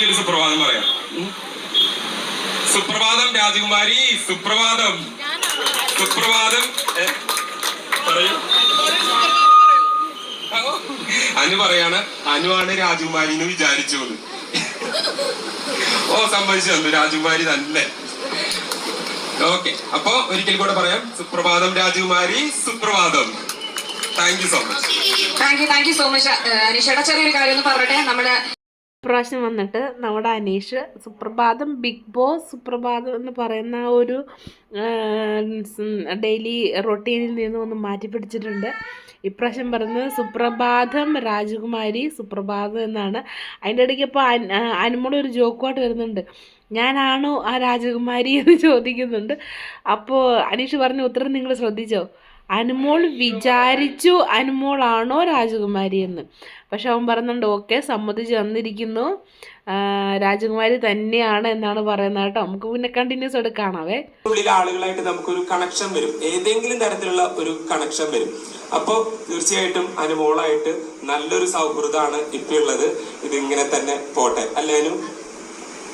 സുപ്രഭാതം പറയാം. സുപ്രഭാതം രാജകുമാരി സുപ്രഭാതം. സുപ്രഭാതം അനു പറയാണ് അനുവാണ് രാജകുമാരി എന്ന് വിചാരിച്ചു. ഓ സംഭവിച്ചു തന്നു. രാജകുമാരി തന്നെ. ഓക്കെ അപ്പൊ ഒരിക്കൽ കൂടെ പറയാം. സുപ്രഭാതം രാജകുമാരി സുപ്രഭാതം. Thank you so much thank you thank you so much അനീഷയുടെ ചെറിയൊരു കാര്യം ഒന്ന് പറയട്ടെ നമ്മുടെ പ്രാവശ്യം വന്നിട്ട് നമ്മുടെ അനീഷ് സുപ്രഭാതം ബിഗ് ബോസ് സുപ്രഭാതം എന്ന് പറയുന്ന ഒരു ഡെയിലി റൊട്ടീനിൽ നിന്ന് ഒന്ന് മാറ്റി പിടിച്ചിട്ടുണ്ട്. ഇപ്രാവശ്യം പറയുന്നത് സുപ്രഭാതം രാജകുമാരി സുപ്രഭാതം എന്നാണ്. അതിന്റെ ഇടയ്ക്ക് ഇപ്പോൾ അനുമോൾ ഒരു ജോക്കുമായിട്ട് വരുന്നുണ്ട്. ഞാനാണോ ആ രാജകുമാരി എന്ന് ചോദിക്കുന്നുണ്ട്. അപ്പോൾ അനീഷ് പറഞ്ഞ ഉത്തരം നിങ്ങൾ ശ്രദ്ധിച്ചോ? അനുമോൾ വിചാരിച്ചു അനുമോളാണോ രാജകുമാരി എന്ന്. പക്ഷെ അവൻ പറയുന്നുണ്ട് ഓക്കെ സമ്മതിച്ച് തന്നിരിക്കുന്നു. രാജകുമാരി തന്നെയാണ് എന്നാണ് പറയുന്നത് കേട്ടോ. നമുക്ക് പിന്നെ കണ്ടിന്യൂസ് ആയിട്ട് കാണാവേ. ഉള്ളിലെ ആളുകളായിട്ട് നമുക്കൊരു കണക്ഷൻ വരും. ഏതെങ്കിലും തരത്തിലുള്ള ഒരു കണക്ഷൻ വരും. അപ്പോൾ തീർച്ചയായിട്ടും അനുമോളായിട്ട് നല്ലൊരു സൗഹൃദമാണ് ഇപ്പൊ ഉള്ളത്. ഇതിങ്ങനെ തന്നെ പോട്ടെ. അല്ലേനും ഈ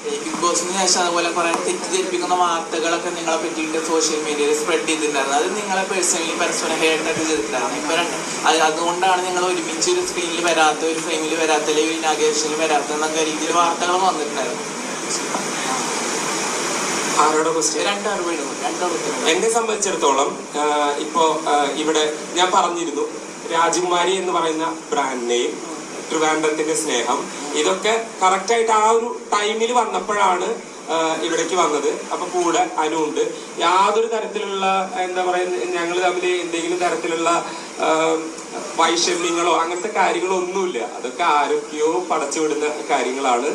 ബിഗ് ബോസിന് ശേഷം അതുപോലെ കുറെ തെറ്റിദ്ധരിപ്പിക്കുന്ന വാർത്തകളൊക്കെ നിങ്ങളെ പറ്റിയിട്ട് സോഷ്യൽ മീഡിയയിൽ സ്പ്രെഡ് ചെയ്തിട്ടുണ്ടായിരുന്നു. അത് നിങ്ങളെ പേഴ്സണലി പരസ്പരം ഹേട്ടൊക്കെ ചെയ്തിട്ടുണ്ടായിരുന്നു. ഇപ്പൊ രണ്ട് അത് അതുകൊണ്ടാണ് നിങ്ങൾ ഒരുമിച്ച് ഒരു സ്ക്രീനിൽ വരാത്ത ഒരു ഫ്രെയിമിൽ വരാത്ത അല്ലെങ്കിൽ ഇനാഗ്രേഷനിൽ വരാത്ത എന്നൊക്കെ രീതിയിൽ വാർത്തകൾ വന്നിട്ടുണ്ടായിരുന്നു. ആരോടെ ക്വസ്റ്റ്യൻ രണ്ടാറ് വീടും രണ്ടാറ് വീടും എന്നെ സംബന്ധിച്ചിടത്തോളം ഇപ്പോ ഇവിടെ ഞാൻ പറഞ്ഞിരുന്നു രാജകുമാരി എന്ന് പറയുന്ന ബ്രാൻഡ് നെയിം ട്രിവാൻഡ്രത്തിന്റെ സ്നേഹം. ഇതൊക്കെ കറക്റ്റ് ആയിട്ട് ആ ഒരു ടൈമിൽ വന്നപ്പോഴാണ് ഇവിടേക്ക് വന്നത്. അപ്പൊ കൂടെ അനുണ്ട് യാതൊരു തരത്തിലുള്ള എന്താ പറയുക ഞങ്ങൾ തമ്മിൽ എന്തെങ്കിലും തരത്തിലുള്ള വൈഷമ്യങ്ങളോ അങ്ങനത്തെ കാര്യങ്ങളോ ഒന്നുമില്ല അതൊക്കെ ആരൊക്കെയോ പടച്ചുവിടുന്ന കാര്യങ്ങളാണ്.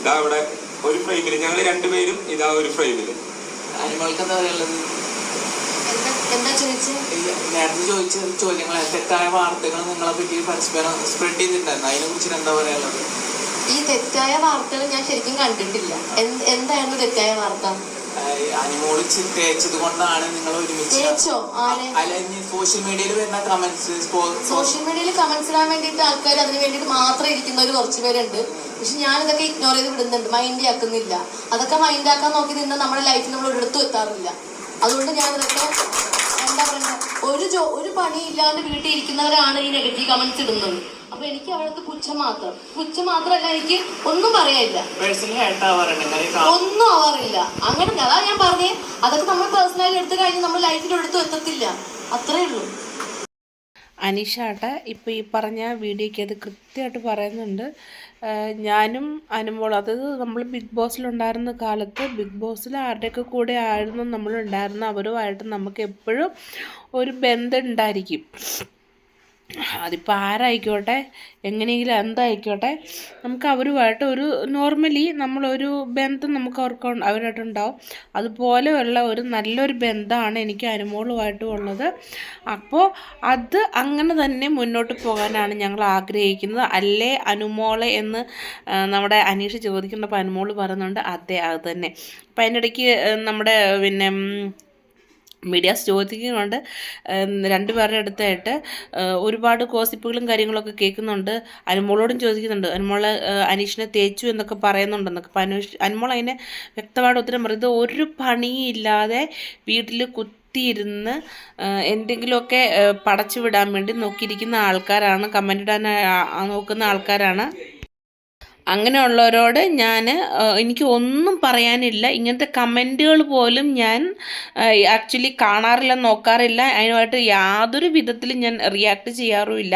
ഇതാ ഇവിടെ ഒരു ഫ്രെയിമിൽ ഞങ്ങൾ രണ്ടുപേരും ഇതാ ഒരു ഫ്രെയിമിൽ എന്താ ചോദിച്ചത് നേരത്തെ ചോദിച്ച ചോദ്യങ്ങൾ തെറ്റായ വാർത്തകൾ നിങ്ങളെ പറ്റി പരസ്പരം സ്പ്രെഡ് ചെയ്തിട്ടുണ്ടായിരുന്നു. അതിനെ കുറിച്ച് എന്താ പറയാനുള്ളത്? ഈ തെറ്റായ വാർത്തകൾ ഞാൻ ശരിക്കും കണ്ടിട്ടില്ല. എന്ത് എന്തായിരുന്നു തെറ്റായ വാർത്ത? അനിമോൾ തേച്ചത് കൊണ്ടാണ് നിങ്ങൾ ഒരുമിച്ച് അല്ല സോഷ്യൽ മീഡിയയിൽ വരുന്ന കമന്റ്സ് സോഷ്യൽ മീഡിയയിൽ കമന്റ്സ് ഇടാൻ വേണ്ടിട്ട് ആൾക്കാർ അതിന് വേണ്ടിയിട്ട് മാത്രം ഇരിക്കുന്നവർ കുറച്ച് പേരുണ്ട്. പക്ഷെ ഞാൻ ഇതൊക്കെ ഇഗ്നോർ ചെയ്ത് വിടുന്നുണ്ട്. മൈൻഡ് ആക്കുന്നില്ല. അതൊക്കെ മൈൻഡ് ആക്കാൻ നോക്കി നിന്ന് നമ്മുടെ ലൈഫിൽ നമ്മൾ ഒരിടത്തും എത്താറില്ല. അതുകൊണ്ട് ഞാൻ ഇതൊക്കെ എന്താ പറയുക ഒരു ജോ ഒരു പണിയില്ലാണ്ട് വീട്ടിൽ ഇരിക്കുന്നവരാണ് ഈ നെഗറ്റീവ് കമന്റ്സ് ഇടുന്നത്. അപ്പൊ എനിക്ക് അവിടുത്തെ പുച്ഛം മാത്രം. പുച്ഛം മാത്രമല്ല എനിക്ക് ഒന്നും പറയാനില്ല. ഒന്നും ആവാറില്ല. അങ്ങനെ അതാ ഞാൻ പറഞ്ഞേ. അതൊക്കെ നമ്മൾ പേഴ്സണലി എടുത്തു കഴിഞ്ഞാൽ നമ്മൾ ലൈഫിൽ എടുത്തു എത്തത്തില്ല. അത്രേ ഉള്ളൂ. അനീഷാട്ട ഇപ്പോൾ ഈ പറഞ്ഞ വീഡിയോയ്ക്ക് അത് കൃത്യമായിട്ട് പറയുന്നുണ്ട്. ഞാനും അനുമോൾ അതായത് നമ്മൾ ബിഗ് ബോസിലുണ്ടായിരുന്ന കാലത്ത് ബിഗ് ബോസിൽ ആരുടെയൊക്കെ കൂടെ ആയിരുന്നു നമ്മളുണ്ടായിരുന്ന അവരുമായിട്ട് നമുക്ക് എപ്പോഴും ഒരു ബന്ധം ഉണ്ടായിരിക്കും. അതിപ്പോൾ ആരായിക്കോട്ടെ? എങ്ങനെയെങ്കിലും എന്തായിക്കോട്ടെ? നമുക്ക് അവരുമായിട്ട് ഒരു നോർമലി നമ്മളൊരു ബന്ധം നമുക്ക് അവർക്ക് അവരായിട്ടുണ്ടാവും. അതുപോലെയുള്ള ഒരു നല്ലൊരു ബന്ധമാണ് എനിക്ക് അനുമോളുമായിട്ടും ഉള്ളത്. അപ്പോൾ അത് അങ്ങനെ തന്നെ മുന്നോട്ട് പോകാനാണ് ഞങ്ങൾ ആഗ്രഹിക്കുന്നത്. അല്ലേ അനുമോളെ എന്ന് നമ്മുടെ അനീഷ് ചോദിക്കുന്നപ്പോൾ അനുമോൾ പറയുന്നുണ്ട് അതെ അത് തന്നെ. അപ്പം അതിന്റെ ഇടയ്ക്ക് നമ്മുടെ പിന്നെ മീഡിയാസ് ചോദിക്കുന്നുണ്ട്. രണ്ടുപേരുടെ അടുത്തായിട്ട് ഒരുപാട് കോസിപ്പുകളും കാര്യങ്ങളൊക്കെ കേൾക്കുന്നുണ്ട്. അനുമോളോടും ചോദിക്കുന്നുണ്ട്. അനുമോൾ അനീഷിനെ തേച്ചു എന്നൊക്കെ പറയുന്നുണ്ടെന്നൊക്കെ. അപ്പം അനുഷ് അനുമോൾ അതിനെ വ്യക്തമായിട്ട് ഉത്തരം പറയുന്നത് ഒരു പണിയില്ലാതെ വീട്ടിൽ കുത്തിയിരുന്ന് എന്തെങ്കിലുമൊക്കെ പടച്ചു വിടാൻ വേണ്ടി നോക്കിയിരിക്കുന്ന ആൾക്കാരാണ് കമന്റ് ഇടാൻ നോക്കുന്ന ആൾക്കാരാണ്. അങ്ങനെയുള്ളവരോട് ഞാൻ എനിക്ക് ഒന്നും പറയാനില്ല. ഇങ്ങനത്തെ കമന്റുകൾ പോലും ഞാൻ ആക്ച്വലി കാണാറില്ല നോക്കാറില്ല. അതിനുമായിട്ട് യാതൊരു വിധത്തിലും ഞാൻ റിയാക്ട് ചെയ്യാറുമില്ല.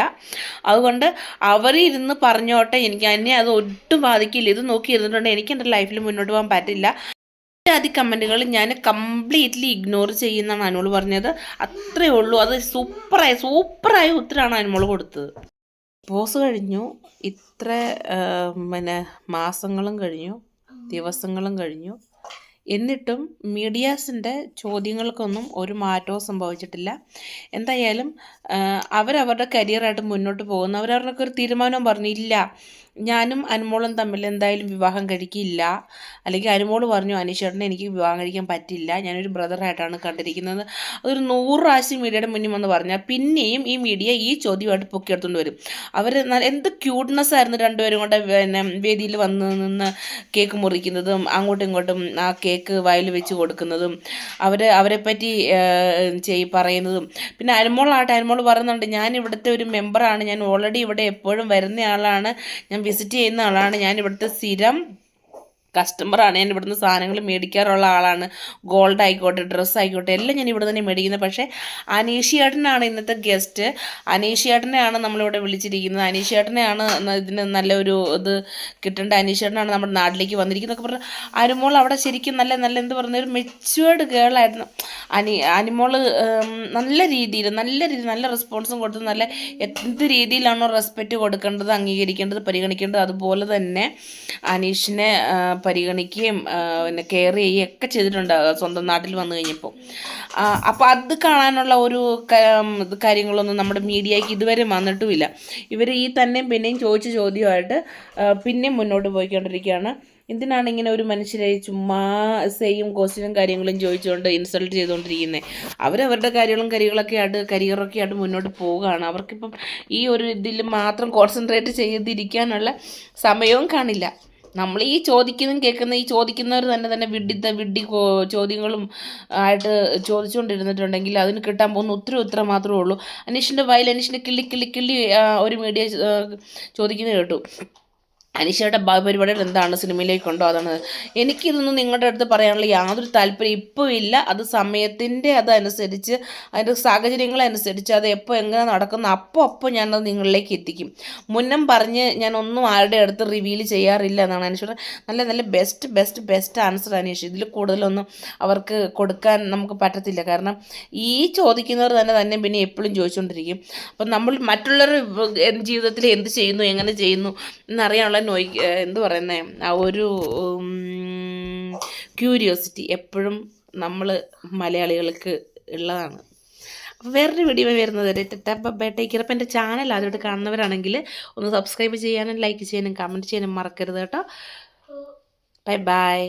അതുകൊണ്ട് അവരിരുന്ന് പറഞ്ഞോട്ടെ. എനിക്ക് എന്നെ അത് ഒട്ടും ബാധിക്കില്ല. ഇത് നോക്കി ഇരുന്നിട്ടുണ്ട്. എനിക്ക് എന്റെ ലൈഫിൽ മുന്നോട്ട് പോകാൻ പറ്റില്ല. ആദ്യ കമന്റുകൾ ഞാൻ കംപ്ലീറ്റ്ലി ഇഗ്നോർ ചെയ്യുന്നതാണ് അനുമോൾ പറഞ്ഞത്. അത്രയേ ഉള്ളൂ. അത് സൂപ്പറായി സൂപ്പറായ ഉത്തരമാണ് അനുമോൾ കൊടുത്തത്. പോസ് കഴിഞ്ഞു. ഇത്ര പിന്നെ മാസങ്ങളും കഴിഞ്ഞു. ദിവസങ്ങളും കഴിഞ്ഞു. എന്നിട്ടും മീഡിയാസിന്റെ ചോദ്യങ്ങൾക്കൊന്നും ഒരു മാറ്റവും സംഭവിച്ചിട്ടില്ല. എന്തായാലും അവരവരുടെ കരിയറായിട്ട് മുന്നോട്ട് പോകുന്നു. അവരവർക്കൊരു ഒരു തീരുമാനവും പറഞ്ഞു ഇല്ല ഞാനും അനുമോളും തമ്മിൽ എന്തായാലും വിവാഹം കഴിക്കില്ല. അല്ലെങ്കിൽ അനുമോൾ പറഞ്ഞു അനീഷേട്ടനെ എനിക്ക് വിവാഹം കഴിക്കാൻ പറ്റില്ല. ഞാനൊരു ബ്രദറായിട്ടാണ് കണ്ടിരിക്കുന്നത്. അതൊരു നൂറ് പ്രാവശ്യം മീഡിയയുടെ മുന്നിൽ വന്ന് പറഞ്ഞാൽ പിന്നെയും ഈ മീഡിയ ഈ ചോദ്യമായിട്ട് പൊക്കിയെടുത്തുകൊണ്ട് വരും. അവർ എന്ത് ക്യൂട്ട്നെസ് ആയിരുന്നു രണ്ടുപേരും കൂടെ പിന്നെ വേദിയിൽ വന്ന് നിന്ന് കേക്ക് മുറിക്കുന്നതും അങ്ങോട്ടും ഇങ്ങോട്ടും ആ കേക്ക് വായിൽ വെച്ച് കൊടുക്കുന്നതും അവർ അവരെ പറ്റി ചെയ് പറയുന്നതും. പിന്നെ അനുമോളാട്ടെ അനുമോൾ പറയുന്നുണ്ട് ഞാൻ ഇവിടുത്തെ ഒരു മെമ്പറാണ് ഞാൻ ഓൾറെഡി ഇവിടെ എപ്പോഴും വരുന്ന ആളാണ് ഞാൻ വിസിറ്റ് ചെയ്യുന്ന ആളാണ് ഞാൻ ഇവിടുത്തെ സ്ഥിരം. കസ്റ്റമറാണ്. ഞാൻ ഇവിടുന്ന് സാധനങ്ങൾ മേടിക്കാറുള്ള ആളാണ്. ഗോൾഡ് ആയിക്കോട്ടെ ഡ്രസ്സ് ആയിക്കോട്ടെ എല്ലാം ഞാൻ ഇവിടെ തന്നെ മേടിക്കുന്നത്. പക്ഷേ അനീഷിയേട്ടനാണ് ഇന്നത്തെ ഗസ്റ്റ്. അനീഷിയേട്ടനെയാണ് നമ്മളിവിടെ വിളിച്ചിരിക്കുന്നത്. അനീഷിയേട്ടനെയാണ് ഇതിന് നല്ലൊരു ഇത് കിട്ടേണ്ട അനീഷിയേട്ടനാണ് നമ്മുടെ നാട്ടിലേക്ക് വന്നിരിക്കുന്നതൊക്കെ പറഞ്ഞാൽ അനുമോൾ അവിടെ ശരിക്കും നല്ല നല്ല എന്ത് പറഞ്ഞ ഒരു മെച്ചുവേർഡ് ഗേളായിരുന്നു അനി അനുമോൾ നല്ല രീതിയിൽ നല്ല രീതി നല്ല റെസ്പോൺസും കൊടുത്ത് നല്ല എന്ത് രീതിയിലാണോ റെസ്പെക്റ്റ് കൊടുക്കേണ്ടത് അംഗീകരിക്കേണ്ടത് പരിഗണിക്കേണ്ടത് അതുപോലെ തന്നെ അനീഷിനെ പരിഗണിക്കുകയും പിന്നെ കെയർ ചെയ്യുകയും ഒക്കെ ചെയ്തിട്ടുണ്ട് സ്വന്തം നാട്ടിൽ വന്നു കഴിഞ്ഞപ്പോൾ. അപ്പോൾ അത് കാണാനുള്ള ഒരു കാര്യങ്ങളൊന്നും നമ്മുടെ മീഡിയയ്ക്ക് ഇതുവരെ വന്നിട്ടുമില്ല. ഇവർ ഈ തന്നെയും പിന്നെയും ചോദിച്ച ചോദ്യമായിട്ട് പിന്നെയും മുന്നോട്ട് പോയിക്കൊണ്ടിരിക്കുകയാണ്. എന്തിനാണ് ഇങ്ങനെ ഒരു മനുഷ്യരെ ചുമ്മാ സെയിം ക്വസ്റ്റ്യനും കാര്യങ്ങളും ചോദിച്ചുകൊണ്ട് ഇൻസൾട്ട് ചെയ്തുകൊണ്ടിരിക്കുന്നത് അവരവരുടെ കാര്യങ്ങളും കരികളൊക്കെ ആയിട്ട് കരിയറൊക്കെ ആയിട്ട് മുന്നോട്ട് പോവുകയാണ്. അവർക്കിപ്പം ഈ ഒരു ഇതിൽ മാത്രം കോൺസെൻട്രേറ്റ് ചെയ്തിരിക്കാനുള്ള സമയവും കാണില്ല. നമ്മൾ ഈ ചോദിക്കുന്നതും കേൾക്കുന്ന ഈ ചോദിക്കുന്നവർ തന്നെ തന്നെ വിഡ്ഢിത്ത വിഡ്ഢി ചോദ്യങ്ങളും ആയിട്ട് ചോദിച്ചുകൊണ്ടിരുന്നിട്ടുണ്ടെങ്കിൽ അതിന് കിട്ടാൻ പോകുന്ന ഉത്തരം ഉത്തരം മാത്രമേ ഉള്ളൂ. അനീഷിന്റെ വയൽ അനീഷിന്റെ കിള്ളി കിള്ളി കിള്ളി ഒരു മീഡിയ ചോദിക്കുന്നത് കേട്ടു. അനീഷയുടെ ഭാവി പരിപാടികൾ എന്താണ് സിനിമയിലേക്കുണ്ടോ? അതാണ് എനിക്കിതൊന്നും നിങ്ങളുടെ അടുത്ത് പറയാനുള്ള യാതൊരു താല്പര്യം ഇപ്പോൾ ഇല്ല. അത് സമയത്തിന്റെ അതനുസരിച്ച് അതിന്റെ സാഹചര്യങ്ങളനുസരിച്ച് അത് എപ്പോൾ എങ്ങനെ നടക്കുന്നു അപ്പോൾ അപ്പോൾ ഞാനത് നിങ്ങളിലേക്ക് എത്തിക്കും. മുന്നം പറഞ്ഞ് ഞാൻ ഒന്നും ആരുടെ അടുത്ത് റിവീൽ ചെയ്യാറില്ല എന്നാണ് അനീഷയുടെ നല്ല നല്ല best best best answer Anish. ഇതിൽ കൂടുതലൊന്നും അവർക്ക് കൊടുക്കാൻ നമുക്ക് പറ്റത്തില്ല. കാരണം ഈ ചോദിക്കുന്നവർ തന്നെ തന്നെ പിന്നെ എപ്പോഴും ചോദിച്ചുകൊണ്ടിരിക്കും അപ്പം നമ്മൾ മറ്റുള്ളവരുടെ ജീവിതത്തിൽ എന്ത് ചെയ്യുന്നു എങ്ങനെ ചെയ്യുന്നു എന്നറിയാനുള്ള നോയ് എന്ത് പറയുന്നത് ആ ഒരു ക്യൂരിയോസിറ്റി എപ്പോഴും നമ്മൾ മലയാളികൾക്ക് ഉള്ളതാണ്. അപ്പോൾ വേറൊരു വീഡിയോ വരുന്നത് വരെ ടെറ്റബേട്ടേക്ക് അപ്പം എന്റെ ചാനൽ ആദ്യമായിട്ട് കാണുന്നവരാണെങ്കിൽ ഒന്ന് സബ്സ്ക്രൈബ് ചെയ്യാനും ലൈക്ക് ചെയ്യാനും കമന്റ് ചെയ്യാനും മറക്കരുത് കേട്ടോ. Bye bye